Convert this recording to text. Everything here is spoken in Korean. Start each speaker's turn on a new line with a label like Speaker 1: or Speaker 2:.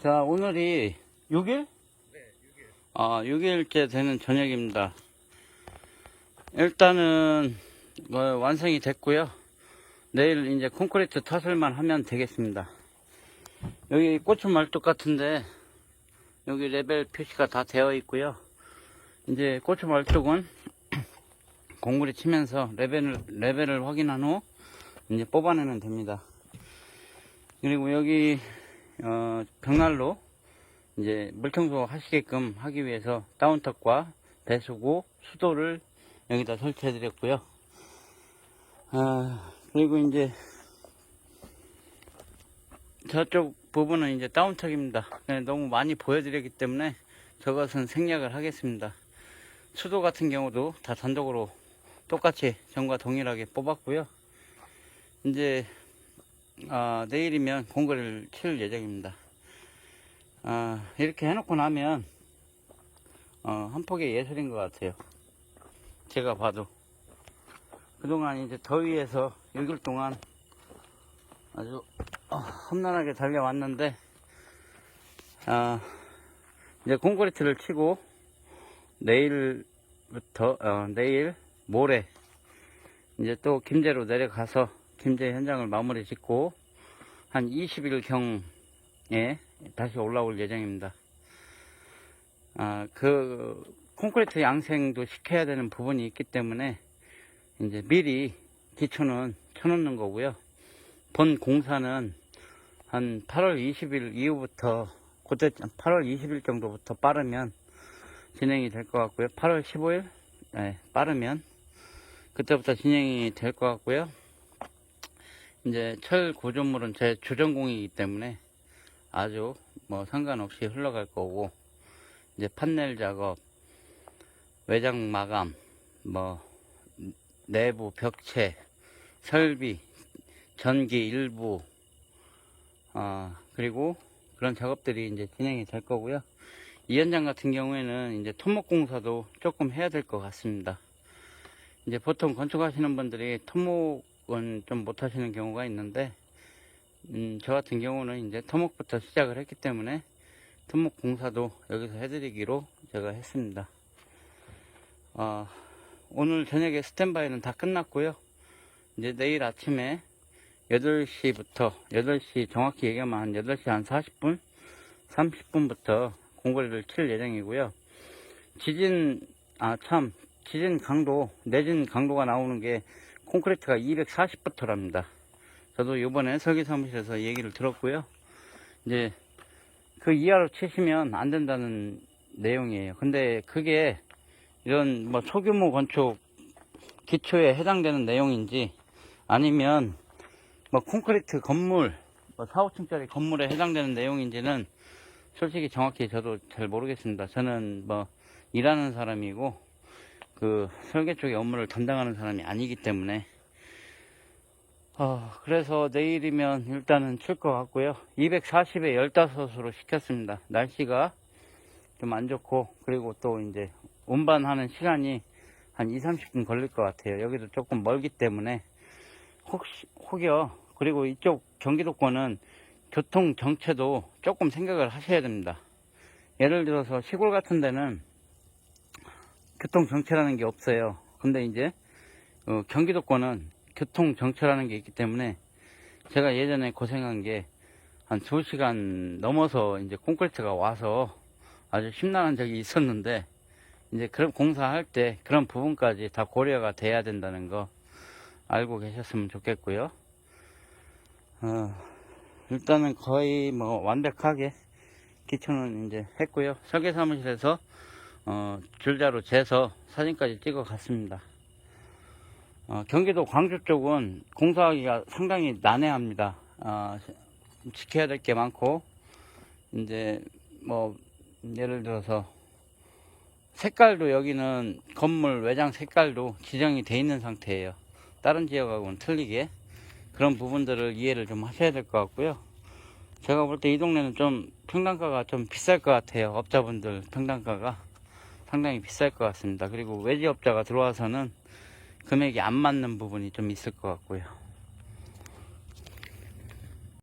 Speaker 1: 자, 오늘이 6일?
Speaker 2: 네, 6일.
Speaker 1: 아, 6일째 되는 저녁입니다. 일단은, 뭐 완성이 됐고요. 내일 이제 콘크리트 타설만 하면 되겠습니다. 여기 고추 말뚝 같은데, 여기 레벨 표시가 다 되어 있고요. 이제 고추 말뚝은 공구리 치면서 레벨을, 레벨을 확인한 후, 이제 뽑아내면 됩니다. 그리고 여기, 어, 벽난로, 이제 물청소 하시게끔 하기 위해서 다운턱과 배수구, 수도를 여기다 설치해 드렸고요. 아, 그리고 이제 저쪽 부분은 이제 다운턱입니다. 그냥 너무 많이 보여드렸기 때문에 저것은 생략을 하겠습니다. 수도 같은 경우도 다 단독으로 똑같이 전과 동일하게 뽑았고요. 이제 아, 내일이면 공거를 칠 예정입니다. 아, 이렇게 해놓고 나면 어, 한 폭의 예술인 것 같아요. 제가 봐도 그동안 이제 더위에서 6일 동안 아주 어, 험난하게 달려왔는데 아, 이제 콘크리트를 치고 내일부터 어, 내일 모레 이제 또 김제로 내려가서 김제 현장을 마무리 짓고 한 20일 경에 다시 올라올 예정입니다. 아, 그 콘크리트 양생도 시켜야 되는 부분이 있기 때문에 이제 미리 기초는 쳐놓는 거고요. 본 공사는 한 8월 20일 이후부터 그때 8월 20일 정도부터 빠르면 진행이 될 것 같고요. 8월 15일 네, 빠르면 그때부터 진행이 될 것 같고요. 이제 철 구조물은 제 주전공이기 때문에 아주 뭐 상관없이 흘러갈 거고 이제 판넬 작업, 외장 마감, 뭐 내부 벽체, 설비, 전기 일부, 아 그리고 그런 작업들이 이제 진행이 될 거고요. 이 현장 같은 경우에는 이제 토목 공사도 조금 해야 될 것 같습니다. 이제 보통 건축하시는 분들이 토목 은좀 못하시는 경우가 있는데 음, 저 같은 경우는 이제 토목부터 시작을 했기 때문에 토목 공사도 여기서 해드리기로 제가 했습니다. 어, 오늘 저녁에 스탠바이는 다 끝났고요. 이제 내일 아침에 8시부터 8시 정확히 얘기하면 한 8시 한 40분 30분부터 공거리를 칠 예정이고요. 지진 아 참 지진 강도 내진 강도가 나오는 게 콘크리트가 240부터랍니다. 저도 이번에 설계 사무실에서 얘기를 들었고요. 이제 그 이하로 치시면 안 된다는 내용이에요. 근데 그게 이런 뭐 소규모 건축 기초에 해당되는 내용인지 아니면 뭐 콘크리트 건물 뭐 4, 5층짜리 건물에 해당되는 내용인지는 솔직히 정확히 저도 잘 모르겠습니다. 저는 뭐 일하는 사람이고 그 설계 쪽의 업무를 담당하는 사람이 아니기 때문에 어, 그래서 내일이면 일단은 칠 것 같고요. 240에 15으로 시켰습니다. 날씨가 좀 안 좋고, 그리고 또 이제 운반하는 시간이 한 2, 30분 걸릴 것 같아요. 여기도 조금 멀기 때문에, 혹시, 혹여, 그리고 이쪽 경기도권은 교통 정체도 조금 생각을 하셔야 됩니다. 예를 들어서 시골 같은 데는 교통 정체라는 게 없어요. 근데 이제, 어, 경기도권은 교통 정체라는 게 있기 때문에 제가 예전에 고생한 게 한 2시간 넘어서 이제 콘크리트가 와서 아주 심란한 적이 있었는데 이제 그런 공사할 때 그런 부분까지 다 고려가 돼야 된다는 거 알고 계셨으면 좋겠고요. 어, 일단은 거의 뭐 완벽하게 기초는 이제 했고요. 설계 사무실에서 어, 줄자로 재서 사진까지 찍어 갔습니다. 어, 경기도 광주 쪽은 공사하기가 상당히 난해합니다. 어, 지켜야 될 게 많고, 이제, 뭐, 예를 들어서, 색깔도 여기는 건물 외장 색깔도 지정이 돼 있는 상태예요. 다른 지역하고는 틀리게. 그런 부분들을 이해를 좀 하셔야 될 것 같고요. 제가 볼 때 이 동네는 좀 평당가가 좀 비쌀 것 같아요. 업자분들 평당가가 상당히 비쌀 것 같습니다. 그리고 외지업자가 들어와서는 금액이 안 맞는 부분이 좀 있을 것 같고요.